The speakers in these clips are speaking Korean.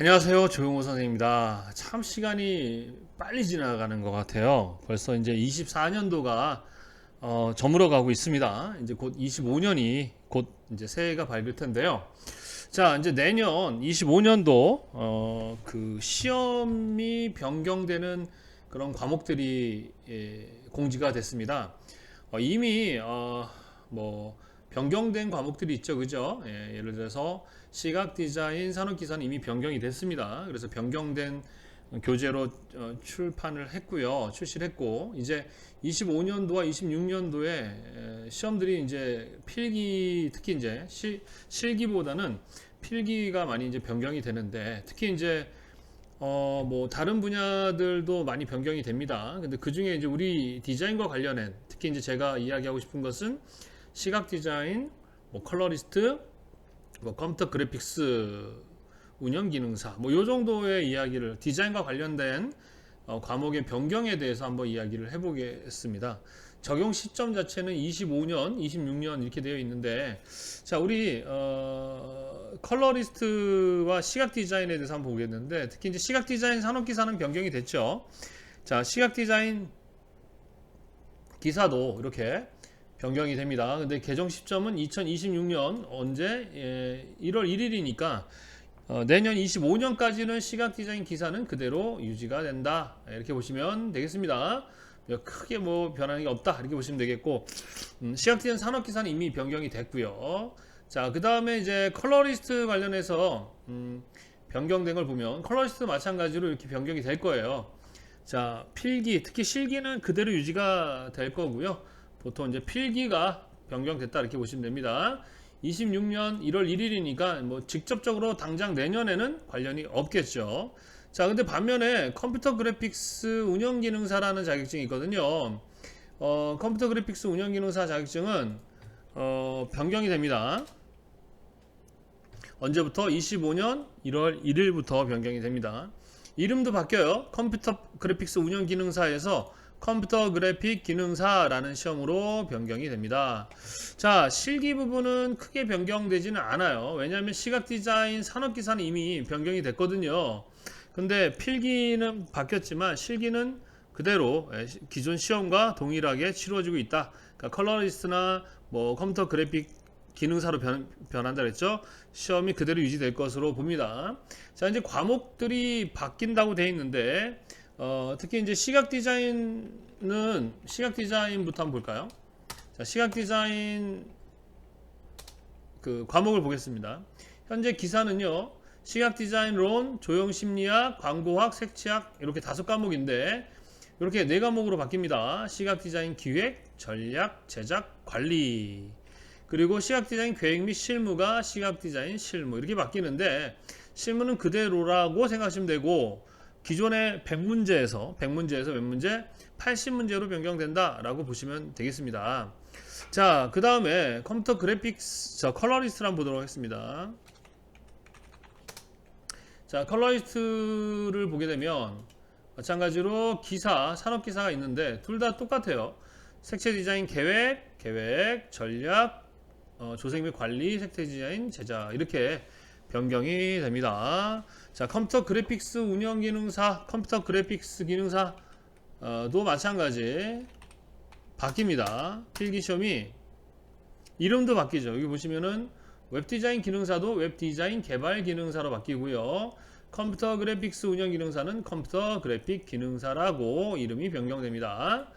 안녕하세요. 조용호 선생님입니다. 참 시간이 빨리 지나가는 것 같아요. 벌써 이제 24년도가 어, 저물어 가고 있습니다. 이제 곧 25년이 곧 이제 새해가 밝을 텐데요. 자, 이제 내년 25년도 어, 그 시험이 변경되는 그런 과목들이 예, 공지가 됐습니다. 어, 이미 어, 뭐 변경된 과목들이 있죠, 그죠? 예, 예를 들어서 시각 디자인, 산업 기사는 이미 변경이 됐습니다. 그래서 변경된 교재로 어, 출판을 했고요, 출시를 했고 이제 25년도와 26년도에 시험들이 이제 필기 특히 이제 시, 실기보다는 필기가 많이 이제 변경이 되는데 특히 이제 어 뭐 다른 분야들도 많이 변경이 됩니다. 근데 그 중에 이제 우리 디자인과 관련된 특히 이제 제가 이야기하고 싶은 것은 시각 디자인, 뭐 컬러리스트, 뭐 컴퓨터 그래픽스 운영 기능사 뭐 요 정도의 이야기를 디자인과 관련된 어, 과목의 변경에 대해서 한번 이야기를 해보겠습니다. 적용 시점 자체는 25년, 26년 이렇게 되어 있는데 자 우리 어, 컬러리스트와 시각 디자인에 대해서 한번 보겠는데 특히 이제 시각 디자인 산업 기사는 변경이 됐죠. 자 시각 디자인 기사도 이렇게 변경이 됩니다. 근데 개정 시점은 2026년 언제 예, 1월 1일이니까 어, 내년 25년까지는 시각 디자인 기사는 그대로 유지가 된다. 이렇게 보시면 되겠습니다. 크게 뭐 변하는 게 없다. 이렇게 보시면 되겠고 음, 시각 디자인 산업 기사는 이미 변경이 됐고요. 자, 그 다음에 이제 컬러리스트 관련해서 음, 변경된 걸 보면 컬러리스트 마찬가지로 이렇게 변경이 될 거예요. 자, 필기, 특히 실기는 그대로 유지가 될 거고요. 보통 이제 필기가 변경됐다 이렇게 보시면 됩니다. 26년 1월 1일이니까 뭐 직접적으로 당장 내년에는 관련이 없겠죠. 자, 근데 반면에 컴퓨터 그래픽스 운영 기능사라는 자격증이 있거든요. 어, 컴퓨터 그래픽스 운영 기능사 자격증은 어, 변경이 됩니다. 언제부터? 25년 1월 1일부터 변경이 됩니다. 이름도 바뀌어요. 컴퓨터 그래픽스 운영 기능사에서 컴퓨터 그래픽 기능사라는 시험으로 변경이 됩니다. 자, 실기 부분은 크게 변경되지는 않아요. 왜냐하면 시각 디자인 산업 기사는 이미 변경이 됐거든요. 근데 필기는 바뀌었지만 실기는 그대로 예, 기존 시험과 동일하게 치루어지고 있다. 그러니까 컬러리스트나 뭐 컴퓨터 그래픽 기능사로 변, 변한다 그랬죠. 시험이 그대로 유지될 것으로 봅니다. 자, 이제 과목들이 바뀐다고 돼 있는데 어, 특히 이제 시각 디자인은 시각 디자인부터 한번 볼까요? 자, 시각 디자인 그 과목을 보겠습니다. 현재 기사는요. 시각 디자인론, 조형 심리학, 광고학, 색채학 이렇게 다섯 과목인데 이렇게 네 과목으로 바뀝니다. 시각 디자인 기획, 전략, 제작, 관리. 그리고 시각 디자인 계획 및 실무가 시각 디자인 실무 이렇게 바뀌는데 실무는 그대로라고 생각하시면 되고 기존의 100문제에서 100문제에서 몇 문제? 80문제로 변경된다라고 보시면 되겠습니다. 자, 그 다음에 컴퓨터 그래픽스, 자, 컬러리스트를 한번 보도록 하겠습니다. 자, 컬러리스트를 보게 되면 마찬가지로 기사, 산업 기사가 있는데 둘 다 똑같아요. 색채 디자인 계획, 계획, 전략, 어, 조색 및 관리, 색채 디자인, 제작 이렇게 변경이 됩니다. 자, 컴퓨터 그래픽스 운영 기능사, 컴퓨터 그래픽스 기능사도 마찬가지 바뀝니다. 필기 시험이 이름도 바뀌죠. 여기 보시면은 웹 디자인 기능사도 웹 디자인 개발 기능사로 바뀌고요. 컴퓨터 그래픽스 운영 기능사는 컴퓨터 그래픽 기능사라고 이름이 변경됩니다.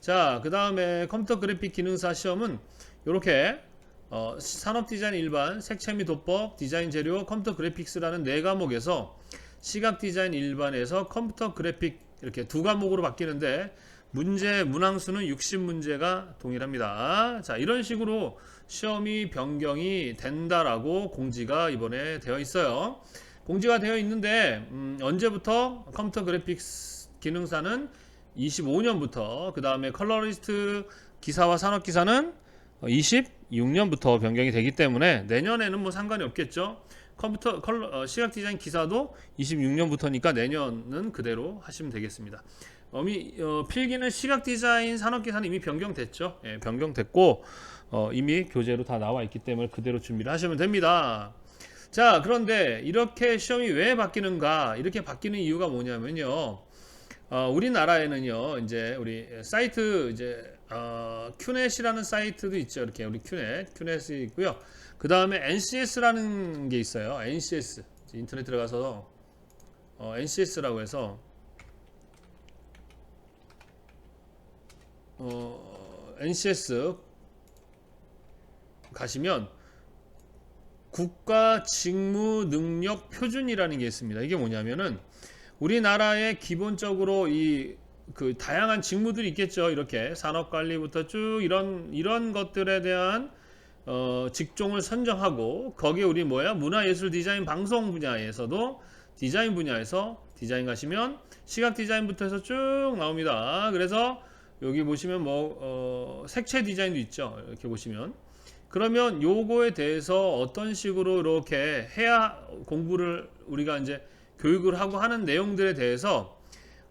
자, 그 다음에 컴퓨터 그래픽 기능사 시험은 이렇게 어, 산업 디자인 일반, 색채 및 도법, 디자인 재료, 컴퓨터 그래픽스라는 네 과목에서 시각 디자인 일반에서 컴퓨터 그래픽 이렇게 두 과목으로 바뀌는데 문제 문항수는 60문제가 동일합니다. 자, 이런 식으로 시험이 변경이 된다라고 공지가 이번에 되어 있어요. 공지가 되어 있는데 음, 언제부터 컴퓨터 그래픽스 기능사는 25년부터 그 다음에 컬러리스트 기사와 산업 기사는 26년부터 변경이 되기 때문에 내년에는 뭐 상관이 없겠죠. 컴퓨터 컬러, 어, 시각 디자인 기사도 26년부터니까 내년은 그대로 하시면 되겠습니다. 어미, 어, 필기는 시각 디자인 산업 기사는 이미 변경됐죠. 예, 변경됐고 어, 이미 교재로 다 나와 있기 때문에 그대로 준비를 하시면 됩니다. 자, 그런데 이렇게 시험이 왜 바뀌는가? 이렇게 바뀌는 이유가 뭐냐면요. 어, 우리나라에는요, 이제 우리 사이트 이제 어, 큐넷이라는 사이트도 있죠. 이렇게 우리 큐넷, 큐넷이 있고요. 그 다음에 NCS라는 게 있어요. NCS 인터넷 들어가서 어, NCS라고 해서 어, NCS 가시면 국가 직무 능력 표준이라는 게 있습니다. 이게 뭐냐면은 우리나라에 기본적으로 이 그 다양한 직무들이 있겠죠. 이렇게 산업 관리부터 쭉 이런 이런 것들에 대한 어, 직종을 선정하고 거기에 우리 뭐야 문화예술 디자인 방송 분야에서도 디자인 분야에서 디자인 가시면 시각 디자인부터 해서 쭉 나옵니다. 그래서 여기 보시면 뭐 어, 색채 디자인도 있죠. 이렇게 보시면 그러면 요거에 대해서 어떤 식으로 이렇게 해야 공부를 우리가 이제 교육을 하고 하는 내용들에 대해서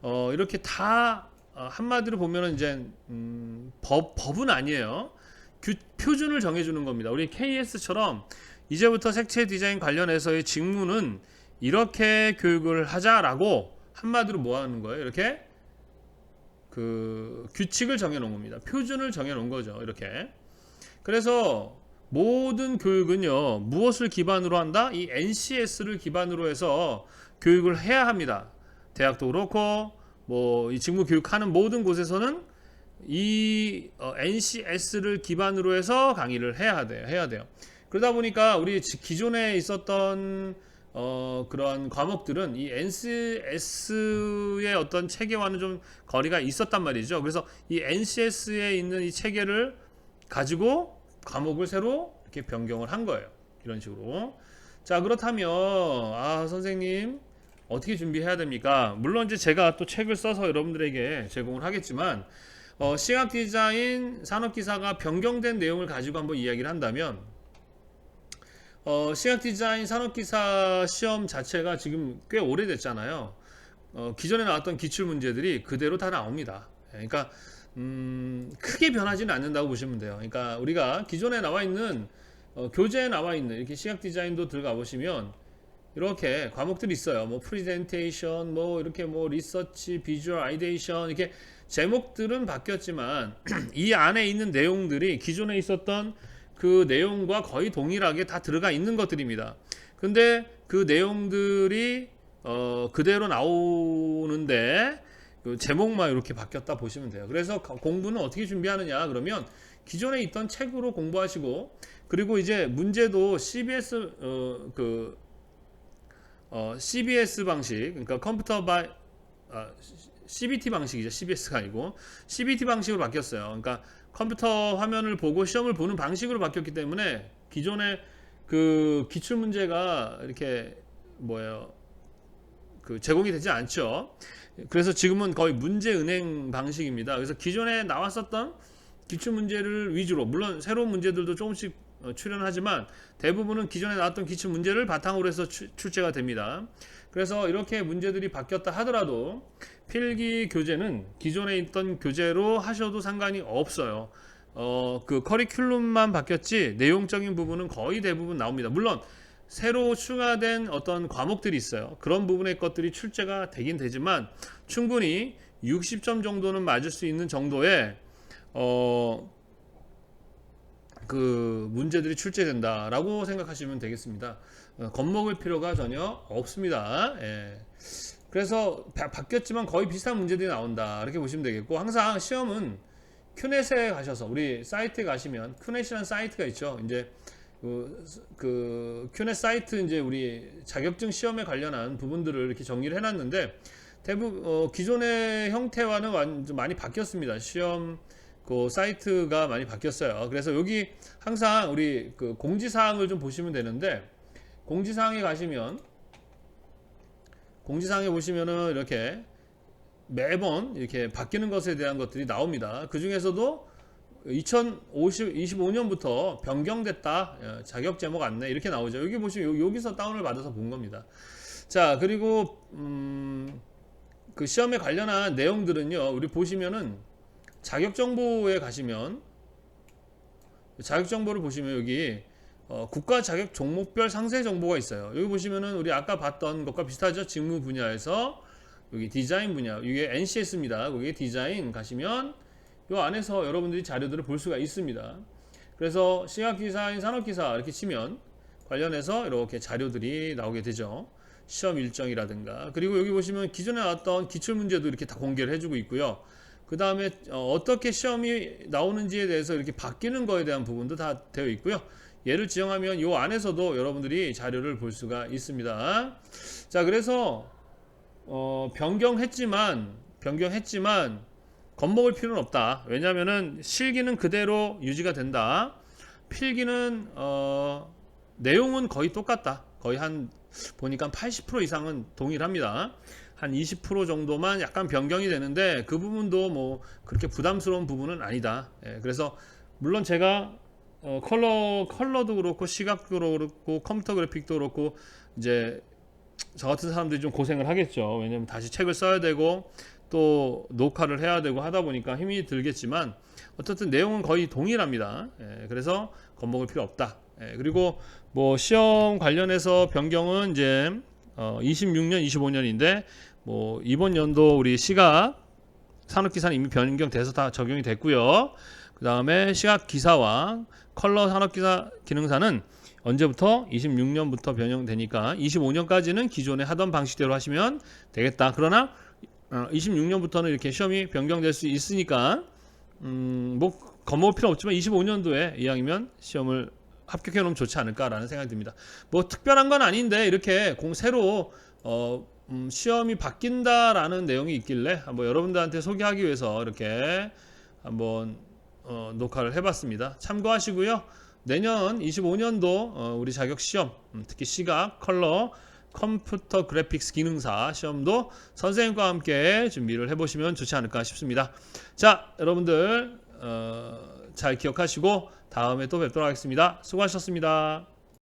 어, 이렇게 다 어, 한마디로 보면은 이제 음, 법 법은 아니에요. 규, 표준을 정해주는 겁니다. 우리 KS처럼 이제부터 색채 디자인 관련해서의 직무는 이렇게 교육을 하자라고 한마디로 뭐 하는 거예요? 이렇게 그 규칙을 정해놓은 겁니다. 표준을 정해놓은 거죠. 이렇게. 그래서 모든 교육은요 무엇을 기반으로 한다? 이 NCS를 기반으로 해서 교육을 해야 합니다. 대학도 그렇고 뭐 이 직무 교육하는 모든 곳에서는 이 어, NCS를 기반으로 해서 강의를 해야 돼요. 해야 돼요. 그러다 보니까 우리 지- 기존에 있었던 어, 그런 과목들은 이 NCS의 어떤 체계와는 좀 거리가 있었단 말이죠. 그래서 이 NCS에 있는 이 체계를 가지고 과목을 새로 이렇게 변경을 한 거예요. 이런 식으로. 자, 그렇다면 아, 선생님 어떻게 준비해야 됩니까? 물론 이제 제가 또 책을 써서 여러분들에게 제공을 하겠지만 어, 시각 디자인 산업 기사가 변경된 내용을 가지고 한번 이야기를 한다면 어, 시각 디자인 산업 기사 시험 자체가 지금 꽤 오래됐잖아요. 어, 기존에 나왔던 기출 문제들이 그대로 다 나옵니다. 예, 그러니까 음, 크게 변하지는 않는다고 보시면 돼요. 그러니까 우리가 기존에 나와 있는 어, 교재에 나와 있는 이렇게 시각 디자인도 들어가 보시면 이렇게 과목들이 있어요. 뭐 프리젠테이션, 뭐 이렇게 뭐 리서치, 비주얼 아이데이션 이렇게 제목들은 바뀌었지만 이 안에 있는 내용들이 기존에 있었던 그 내용과 거의 동일하게 다 들어가 있는 것들입니다. 근데 그 내용들이 어, 그대로 나오는데 그 제목만 이렇게 바뀌었다 보시면 돼요. 그래서 거- 공부는 어떻게 준비하느냐 그러면 기존에 있던 책으로 공부하시고 그리고 이제 문제도 CBS 어, 그 어, CBS 방식 그러니까 컴퓨터 바이 아, CBT 방식이죠. CBS가 아니고 CBT 방식으로 바뀌었어요. 그러니까 컴퓨터 화면을 보고 시험을 보는 방식으로 바뀌었기 때문에 기존에 그 기출 문제가 이렇게 뭐예요? 그 제공이 되지 않죠. 그래서 지금은 거의 문제 은행 방식입니다. 그래서 기존에 나왔었던 기출 문제를 위주로 물론 새로운 문제들도 조금씩 어, 출연하지만 대부분은 기존에 나왔던 기출 문제를 바탕으로 해서 추- 출제가 됩니다. 그래서 이렇게 문제들이 바뀌었다 하더라도 필기 교재는 기존에 있던 교재로 하셔도 상관이 없어요. 어, 그 커리큘럼만 바뀌었지 내용적인 부분은 거의 대부분 나옵니다. 물론 새로 추가된 어떤 과목들이 있어요. 그런 부분의 것들이 출제가 되긴 되지만 충분히 60점 정도는 맞을 수 있는 정도의 어, 그 문제들이 출제된다라고 생각하시면 되겠습니다. 어, 겁먹을 필요가 전혀 없습니다. 예. 그래서 바, 바뀌었지만 거의 비슷한 문제들이 나온다 이렇게 보시면 되겠고 항상 시험은 큐넷에 가셔서 우리 사이트에 가시면 큐넷이라는 사이트가 있죠. 이제 그, 그 큐넷 사이트 이제 우리 자격증 시험에 관련한 부분들을 이렇게 정리를 해놨는데 대부분 어, 기존의 형태와는 완- 좀 많이 바뀌었습니다. 시험 그 사이트가 많이 바뀌었어요. 그래서 여기 항상 우리 그 공지사항을 좀 보시면 되는데 공지사항에 가시면 공지사항에 보시면은 이렇게 매번 이렇게 바뀌는 것에 대한 것들이 나옵니다. 그 중에서도 2025년부터 변경됐다. 예, 자격 제목 안내 이렇게 나오죠. 여기 보시면 요- 여기서 다운을 받아서 본 겁니다. 자, 그리고 음, 그 시험에 관련한 내용들은요. 우리 보시면은 자격 정보에 가시면 자격 정보를 보시면 여기 어, 국가 자격 종목별 상세 정보가 있어요. 여기 보시면은 우리 아까 봤던 것과 비슷하죠. 직무 분야에서 여기 디자인 분야, 이게 NCS입니다. 거기에 디자인 가시면 이 안에서 여러분들이 자료들을 볼 수가 있습니다. 그래서 시각기사인 산업기사 이렇게 치면 관련해서 이렇게 자료들이 나오게 되죠. 시험 일정이라든가 그리고 여기 보시면 기존에 나왔던 기출 문제도 이렇게 다 공개를 해주고 있고요. 그 다음에 어떻게 시험이 나오는지에 대해서 이렇게 바뀌는 거에 대한 부분도 다 되어 있고요. 얘를 지정하면 이 안에서도 여러분들이 자료를 볼 수가 있습니다. 자, 그래서 어, 변경했지만 변경했지만 겁먹을 필요는 없다. 왜냐하면은 실기는 그대로 유지가 된다. 필기는 어, 내용은 거의 똑같다. 거의 한 보니까 80% 이상은 동일합니다. 한 20% 정도만 약간 변경이 되는데 그 부분도 뭐 그렇게 부담스러운 부분은 아니다. 예, 그래서 물론 제가 어, 컬러 컬러도 그렇고 시각도 그렇고 컴퓨터 그래픽도 그렇고 이제 저 같은 사람들이 좀 고생을 하겠죠. 왜냐면 다시 책을 써야 되고 또 녹화를 해야 되고 하다 보니까 힘이 들겠지만 어쨌든 내용은 거의 동일합니다. 예, 그래서 겁먹을 필요 없다. 예, 그리고 뭐 시험 관련해서 변경은 이제 어, 26년, 25년인데 뭐 이번 연도 우리 시각 산업기사는 이미 변경돼서 다 적용이 됐고요. 그 다음에 시각 기사와 컬러 산업기사 기능사는 언제부터 26년부터 변형되니까 25년까지는 기존에 하던 방식대로 하시면 되겠다. 그러나 어, 26년부터는 이렇게 시험이 변경될 수 있으니까 음, 뭐 겁먹을 필요 없지만 25년도에 이왕이면 시험을 합격해 놓으면 좋지 않을까라는 생각이 듭니다. 뭐 특별한 건 아닌데 이렇게 공 새로 어, 음, 시험이 바뀐다라는 내용이 있길래 한번 여러분들한테 소개하기 위해서 이렇게 한번 어, 녹화를 해봤습니다. 참고하시고요. 내년 25년도 어, 우리 자격 시험, 음, 특히 시각, 컬러, 컴퓨터 그래픽스 기능사 시험도 선생님과 함께 준비를 해보시면 좋지 않을까 싶습니다. 자, 여러분들 어, 잘 기억하시고 다음에 또 뵙도록 하겠습니다. 수고하셨습니다.